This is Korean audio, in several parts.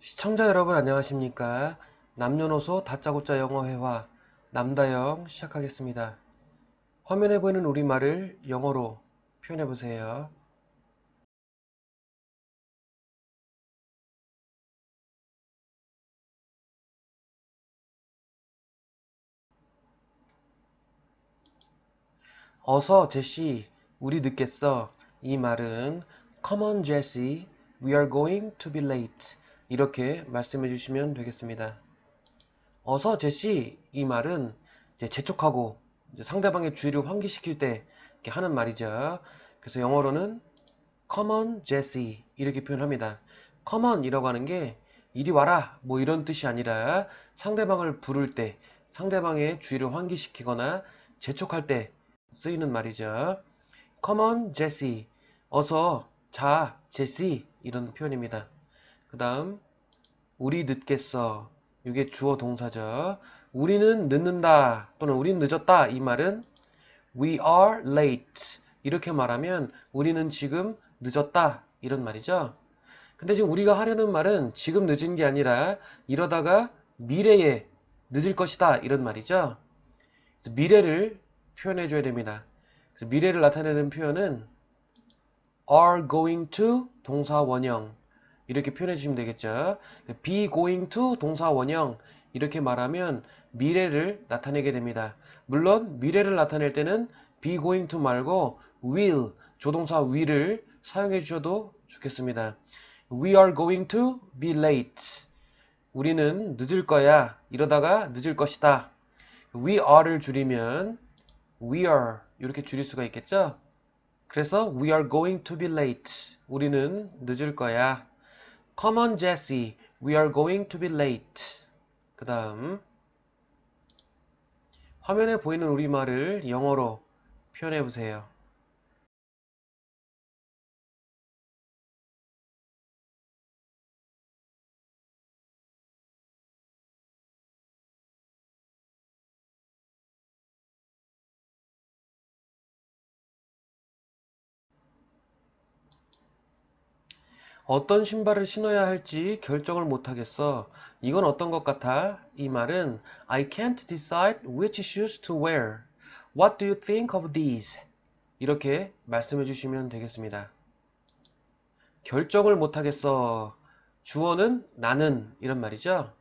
시청자 여러분 안녕하십니까? 남녀노소 다짜고짜 영어 회화 남다영 시작하겠습니다. 화면에 보이는 우리말을 영어로 표현해 보세요. 어서 제시, 우리 늦겠어. 이 말은 Come on Jesse, we are going to be late. 이렇게 말씀해 주시면 되겠습니다. 어서 제시 이 말은 이제 재촉하고 이제 상대방의 주의를 환기시킬 때 하는 말이죠. 그래서 영어로는 Come on Jesse 이렇게 표현합니다. Come on 이라고 하는 게 이리 와라 뭐 이런 뜻이 아니라 상대방을 부를 때 상대방의 주의를 환기시키거나 재촉할 때 쓰이는 말이죠. Come on Jesse. 어서 자 제시 이런 표현입니다. 그 다음 우리 늦겠어. 이게 주어 동사죠. 우리는 늦는다 또는 우린 늦었다. 이 말은 we are late. 이렇게 말하면 우리는 지금 늦었다. 이런 말이죠. 근데 지금 우리가 하려는 말은 지금 늦은 게 아니라 이러다가 미래에 늦을 것이다. 이런 말이죠. 미래를 표현해 줘야 됩니다 그래서 미래를 나타내는 표현은 are going to 동사 원형 이렇게 표현해 주시면 되겠죠. be going to 동사 원형 이렇게 말하면 미래를 나타내게 됩니다. 물론 미래를 나타낼 때는 be going to 말고 will 조동사 will을 사용해 주셔도 좋겠습니다. We are going to be late. 우리는 늦을 거야. 이러다가 늦을 것이다. We are를 줄이면 we are 이렇게 줄일 수가 있겠죠. 그래서 we are going to be late. 우리는 늦을 거야. Come on, Jesse. We are going to be late. 그 다음 화면에 보이는 우리말을 영어로 표현해 보세요. 어떤 신발을 신어야 할지 결정을 못하겠어. 이건 어떤 것 같아? 이 말은 I can't decide which shoes to wear. What do you think of these? 이렇게 말씀해 주시면 되겠습니다. 결정을 못하겠어. 주어는 나는 이런 말이죠.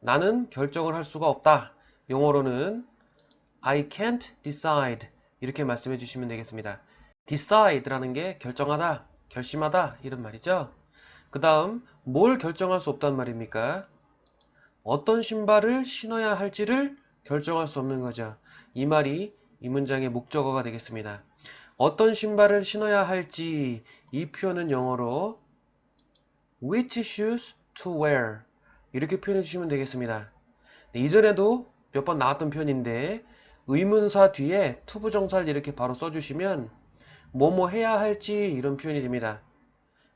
나는 결정을 할 수가 없다. 영어로는 I can't decide 이렇게 말씀해 주시면 되겠습니다. decide라는 게 결정하다, 결심하다 이런 말이죠. 그 다음 뭘 결정할 수 없단 말입니까? 어떤 신발을 신어야 할지를 결정할 수 없는 거죠. 이 말이 이 문장의 목적어가 되겠습니다. 어떤 신발을 신어야 할지 이 표현은 영어로 which shoes to wear 이렇게 표현해 주시면 되겠습니다. 네, 이전에도 몇 번 나왔던 표현인데 의문사 뒤에 투부정사를 이렇게 바로 써주시면 뭐뭐 해야 할지 이런 표현이 됩니다.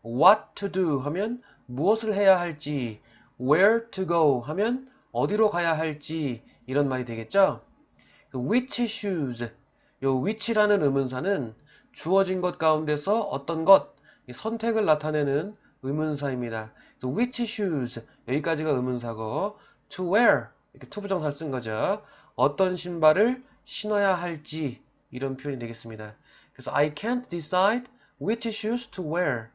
What to do 하면 무엇을 해야 할지, where to go 하면 어디로 가야 할지 이런 말이 되겠죠. which shoes, 요 which라는 의문사는 주어진 것 가운데서 어떤 것, 선택을 나타내는 의문사입니다. which shoes 여기까지가 의문사고 to wear 이렇게 투부정사를 쓴 거죠. 어떤 신발을 신어야 할지 이런 표현이 되겠습니다. 그래서 I can't decide which shoes to wear.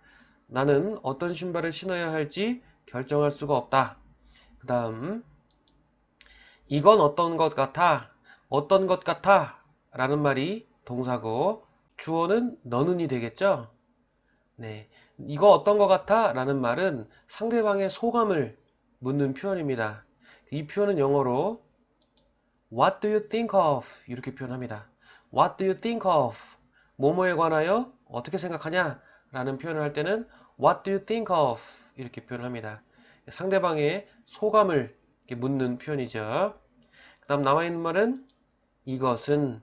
나는 어떤 신발을 신어야 할지 결정할 수가 없다. 그 다음, 이건 어떤 것 같아? 어떤 것 같아? 라는 말이 동사고, 주어는 너는이 되겠죠? 네. 이거 어떤 것 같아? 라는 말은 상대방의 소감을 묻는 표현입니다. 이 표현은 영어로 What do you think of? 이렇게 표현합니다. What do you think of? 뭐뭐에 관하여 어떻게 생각하냐? 라는 표현을 할 때는 What do you think of? 이렇게 표현합니다. 상대방의 소감을 묻는 표현이죠. 그 다음 남아있는 말은 이것은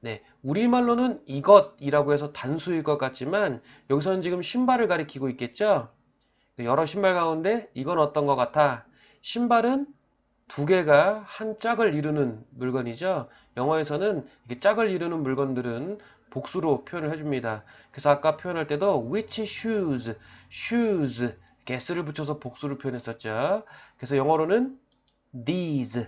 네, 우리말로는 이것이라고 해서 단수일 것 같지만 여기서는 지금 신발을 가리키고 있겠죠. 여러 신발 가운데 이건 어떤 것 같아? 신발은 두 개가 한 짝을 이루는 물건이죠. 영어에서는 짝을 이루는 물건들은 복수로 표현을 해줍니다. 그래서 아까 표현할 때도 which shoes, shoes 이렇게 s를 붙여서 복수를 표현했었죠. 그래서 영어로는 these,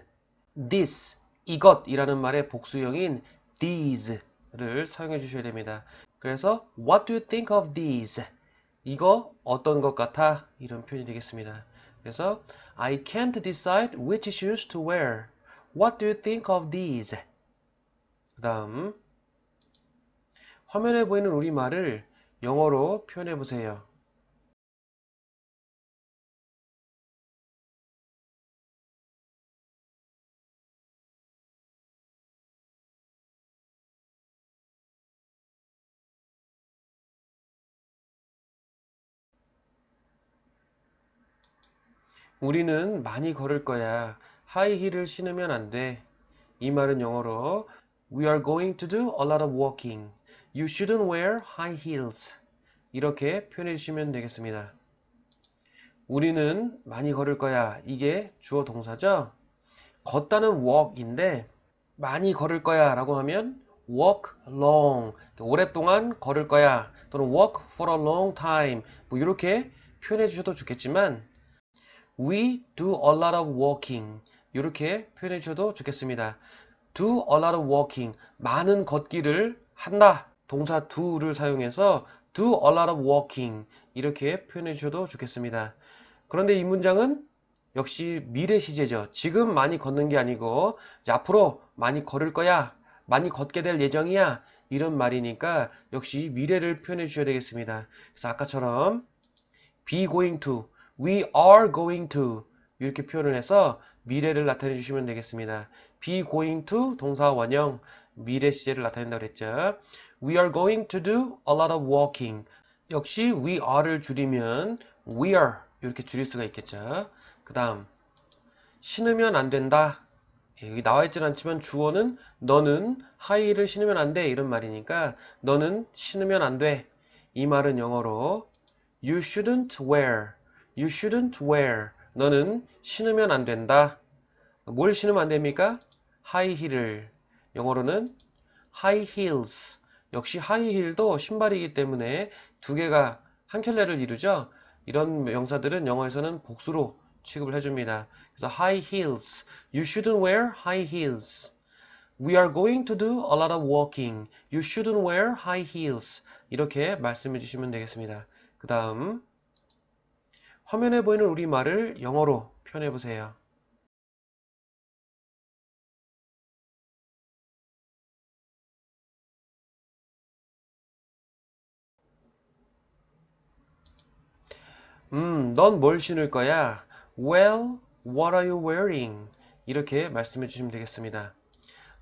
this, 이것이라는 말의 복수형인 these를 사용해 주셔야 됩니다. 그래서 what do you think of these? 이거 어떤 것 같아? 이런 표현이 되겠습니다. 그래서 I can't decide which shoes to wear. What do you think of these? 그 다음 화면에 보이는 우리말을 영어로 표현해 보세요. 우리는 많이 걸을 거야. 하이힐을 신으면 안 돼. 이 말은 영어로 We are going to do a lot of walking. You shouldn't wear high heels. 이렇게 표현해 주시면 되겠습니다. 우리는 많이 걸을 거야. 이게 주어 동사죠? 걷다는 walk인데 많이 걸을 거야 라고 하면 walk long. 오랫동안 걸을 거야. 또는 walk for a long time. 뭐 이렇게 표현해 주셔도 좋겠지만 We do a lot of walking. 이렇게 표현해 주셔도 좋겠습니다. do a lot of walking. 많은 걷기를 한다. 동사 do를 사용해서 do a lot of walking. 이렇게 표현해 주셔도 좋겠습니다. 그런데 이 문장은 역시 미래 시제죠. 지금 많이 걷는 게 아니고 앞으로 많이 걸을 거야. 많이 걷게 될 예정이야. 이런 말이니까 역시 미래를 표현해 주셔야 되겠습니다. 그래서 아까처럼 be going to We are going to 이렇게 표현을 해서 미래를 나타내 주시면 되겠습니다. be going to 동사 원형 미래 시제를 나타낸다고 그랬죠. We are going to do a lot of walking. 역시 we are를 줄이면 we are 이렇게 줄일 수가 있겠죠. 그 다음 신으면 안 된다. 예, 여기 나와 있진 않지만 주어는 너는 하이힐을 신으면 안 돼 이런 말이니까 너는 신으면 안 돼. 이 말은 영어로 you shouldn't wear You shouldn't wear. 너는 신으면 안 된다. 뭘 신으면 안 됩니까? 하이힐을. 영어로는 high heels. 역시 하이힐도 신발이기 때문에 두 개가 한 켤레를 이루죠. 이런 명사들은 영어에서는 복수로 취급을 해줍니다. 그래서 high heels. You shouldn't wear high heels. We are going to do a lot of walking. You shouldn't wear high heels. 이렇게 말씀해 주시면 되겠습니다. 그 다음 화면에 보이는 우리말을 영어로 표현해 보세요. 음, 넌 뭘 신을 거야? Well, what are you wearing? 이렇게 말씀해 주시면 되겠습니다.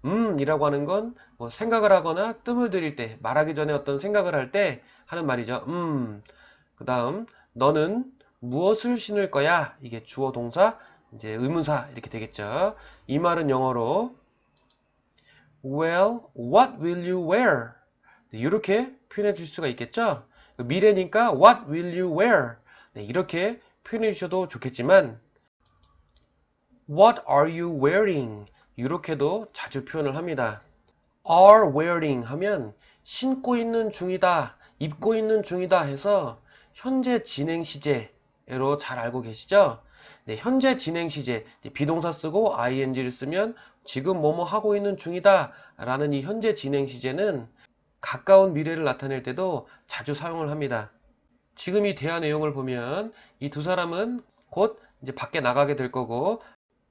음, 이라고 하는 건 뭐 생각을 하거나 뜸을 들일 때, 말하기 전에 어떤 생각을 할 때 하는 말이죠. 음, 그 다음, 너는 무엇을 신을 거야? 이게 주어 동사, 이제 의문사 이렇게 되겠죠. 이 말은 영어로 Well, what will you wear? 네, 이렇게 표현해 주실 수가 있겠죠. 미래니까 What will you wear? 네, 이렇게 표현해 주셔도 좋겠지만 What are you wearing? 이렇게도 자주 표현을 합니다. are wearing 하면 신고 있는 중이다, 입고 있는 중이다 해서 현재 진행 시제 로 잘 알고 계시죠? 네, 현재 진행 시제, 비동사 쓰고 ing를 쓰면 지금 뭐뭐 하고 있는 중이다 라는 이 현재 진행 시제는 가까운 미래를 나타낼 때도 자주 사용을 합니다. 지금 이 대화 내용을 보면 이 두 사람은 곧 이제 밖에 나가게 될 거고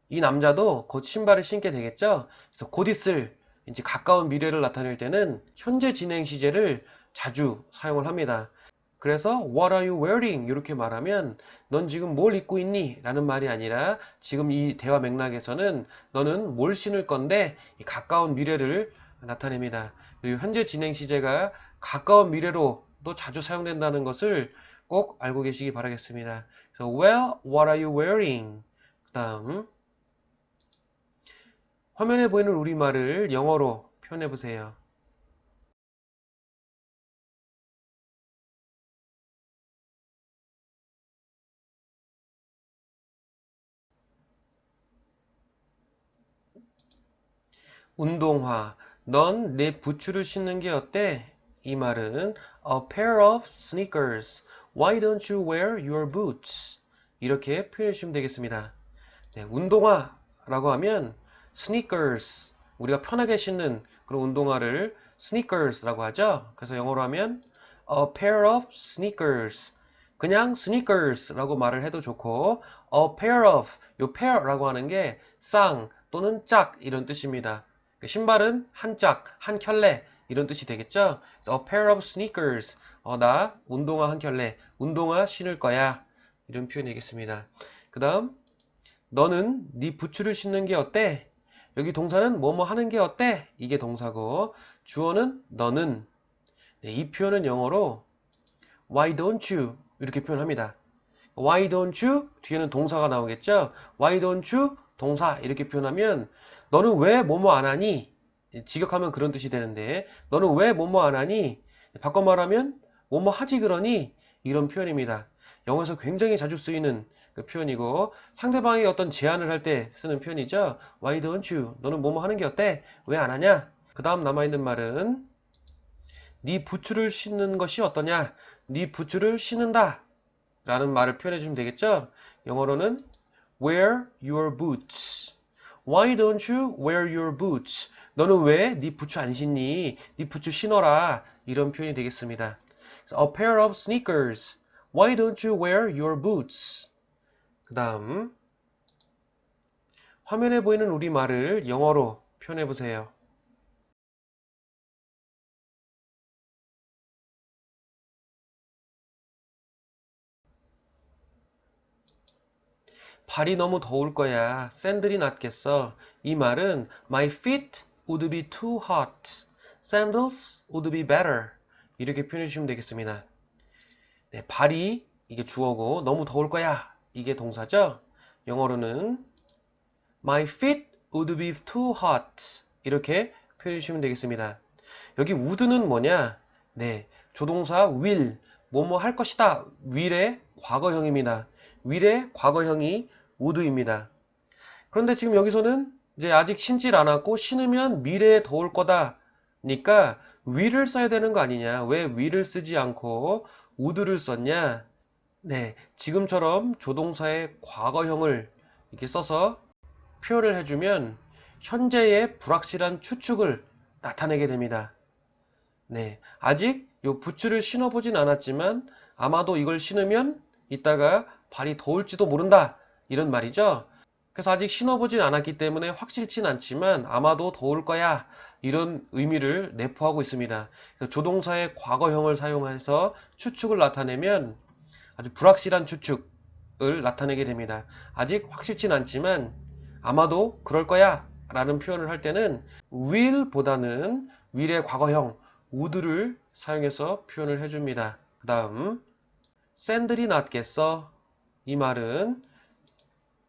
이 남자도 곧 신발을 신게 되겠죠? 그래서 곧 있을 이제 가까운 미래를 나타낼 때는 현재 진행 시제를 자주 사용을 합니다. 그래서 What are you wearing? 이렇게 말하면 넌 지금 뭘 입고 있니? 라는 말이 아니라 지금 이 대화 맥락에서는 너는 뭘 신을 건데 가까운 미래를 나타냅니다. 그리고 현재 진행 시제가 가까운 미래로 도 자주 사용된다는 것을 꼭 알고 계시기 바라겠습니다. 그래서 Well, what are you wearing? 그 다음 화면에 보이는 우리말을 영어로 표현해 보세요. 운동화. 넌 내 부츠를 신는 게 어때? 이 말은 a pair of sneakers. Why don't you wear your boots? 이렇게 표현해 주시면 되겠습니다. 네, 운동화라고 하면 sneakers. 우리가 편하게 신는 그런 운동화를 sneakers라고 하죠. 그래서 영어로 하면 a pair of sneakers. 그냥 sneakers라고 말을 해도 좋고 a pair of 요 pair라고 하는 게 쌍 또는 짝 이런 뜻입니다. 그 신발은 한 짝, 한 켤레 이런 뜻이 되겠죠. a pair of sneakers. 어, 나 운동화 한 켤레, 운동화 신을 거야. 이런 표현이겠습니다. 그 다음 너는 네 부츠를 신는 게 어때? 여기 동사는 뭐뭐 하는 게 어때? 이게 동사고 주어는 너는 네, 이 표현은 영어로 Why don't you? 이렇게 표현합니다. Why don't you? 뒤에는 동사가 나오겠죠? Why don't you? 동사 이렇게 표현하면 너는 왜 뭐뭐 안 하니? 직역하면 그런 뜻이 되는데 너는 왜 뭐뭐 안 하니? 바꿔 말하면 뭐뭐 하지 그러니? 이런 표현입니다. 영어에서 굉장히 자주 쓰이는 그 표현이고 상대방이 어떤 제안을 할 때 쓰는 표현이죠. Why don't you? 너는 뭐뭐 하는 게 어때? 왜 안 하냐? 그 다음 남아있는 말은 네 부츠를 신는 것이 어떠냐? 네 부츠를 신는다 라는 말을 표현해 주면 되겠죠? 영어로는 wear your boots. Why don't you wear your boots? 너는 왜 네 부츠 안 신니? 네 부츠 신어라. 이런 표현이 되겠습니다. A pair of sneakers. Why don't you wear your boots? 그 다음 화면에 보이는 우리말을 영어로 표현해 보세요. 발이 너무 더울 거야. 샌들이 낫겠어. 이 말은 My feet would be too hot. Sandals would be better. 이렇게 표현해 주시면 되겠습니다. 네, 발이 이게 주어고 너무 더울 거야. 이게 동사죠. 영어로는 My feet would be too hot. 이렇게 표현해 주시면 되겠습니다. 여기 would는 뭐냐? 네, 조동사 will, 뭐뭐 할 것이다. will의 과거형입니다. will의 과거형이 would입니다. 그런데 지금 여기서는 이제 아직 신질 않았고 신으면 미래에 더울 거다니까 will을 써야 되는 거 아니냐? 왜 will을 쓰지 않고 would를 썼냐? 네, 지금처럼 조동사의 과거형을 이렇게 써서 표현을 해주면 현재의 불확실한 추측을 나타내게 됩니다. 네, 아직 요 부츠를 신어보진 않았지만 아마도 이걸 신으면 이따가 발이 더울지도 모른다 이런 말이죠. 그래서 아직 신어보진 않았기 때문에 확실치 않지만 아마도 더울 거야 이런 의미를 내포하고 있습니다. 조동사의 과거형을 사용해서 추측을 나타내면 아주 불확실한 추측을 나타내게 됩니다. 아직 확실치 않지만 아마도 그럴 거야 라는 표현을 할 때는 will 보다는 will의 과거형 would를 사용해서 표현을 해줍니다. 그 다음 샌들이 낫겠어 이 말은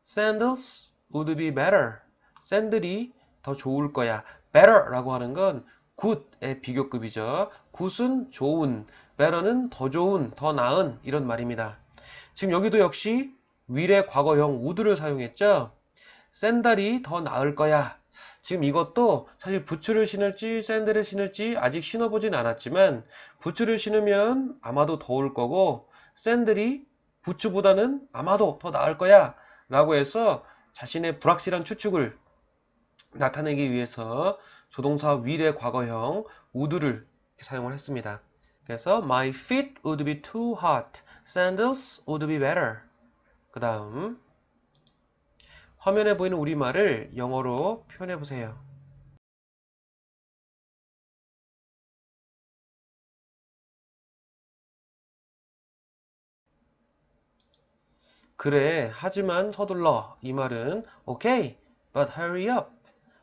sandals would be better. 샌들이 더 좋을 거야. Better 라고 하는 건 good의 비교급이죠. good은 좋은 better는 더 좋은 더 나은 이런 말입니다. 지금 여기도 역시 will의 과거형 would를 사용했죠. 샌들이 더 나을 거야. 지금 이것도 사실 부츠를 신을지 샌들을 신을지 아직 신어보진 않았지만 부츠를 신으면 아마도 더울 거고 샌들이 부츠보다는 아마도 더 나을 거야 라고 해서 자신의 불확실한 추측을 나타내기 위해서 조동사 will의 과거형 would를 사용을 했습니다. 그래서 my feet would be too hot. Sandals would be better. 그 다음 화면에 보이는 우리말을 영어로 표현해 보세요. 그래, 하지만 서둘러. 이 말은 okay, but hurry up.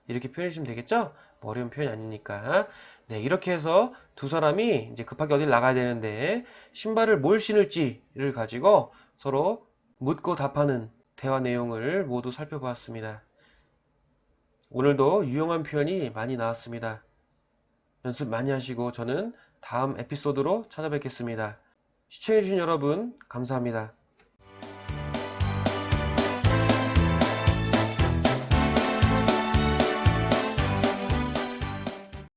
이렇게 표현해 주시면 되겠죠? 뭐 어려운 표현이 아니니까. 네, 이렇게 해서 두 사람이 이제 급하게 어딜 나가야 되는데 신발을 뭘 신을지를 가지고 서로 묻고 답하는 대화 내용을 모두 살펴보았습니다. 오늘도 유용한 표현이 많이 나왔습니다. 연습 많이 하시고 저는 다음 에피소드로 찾아뵙겠습니다. 시청해주신 여러분 감사합니다.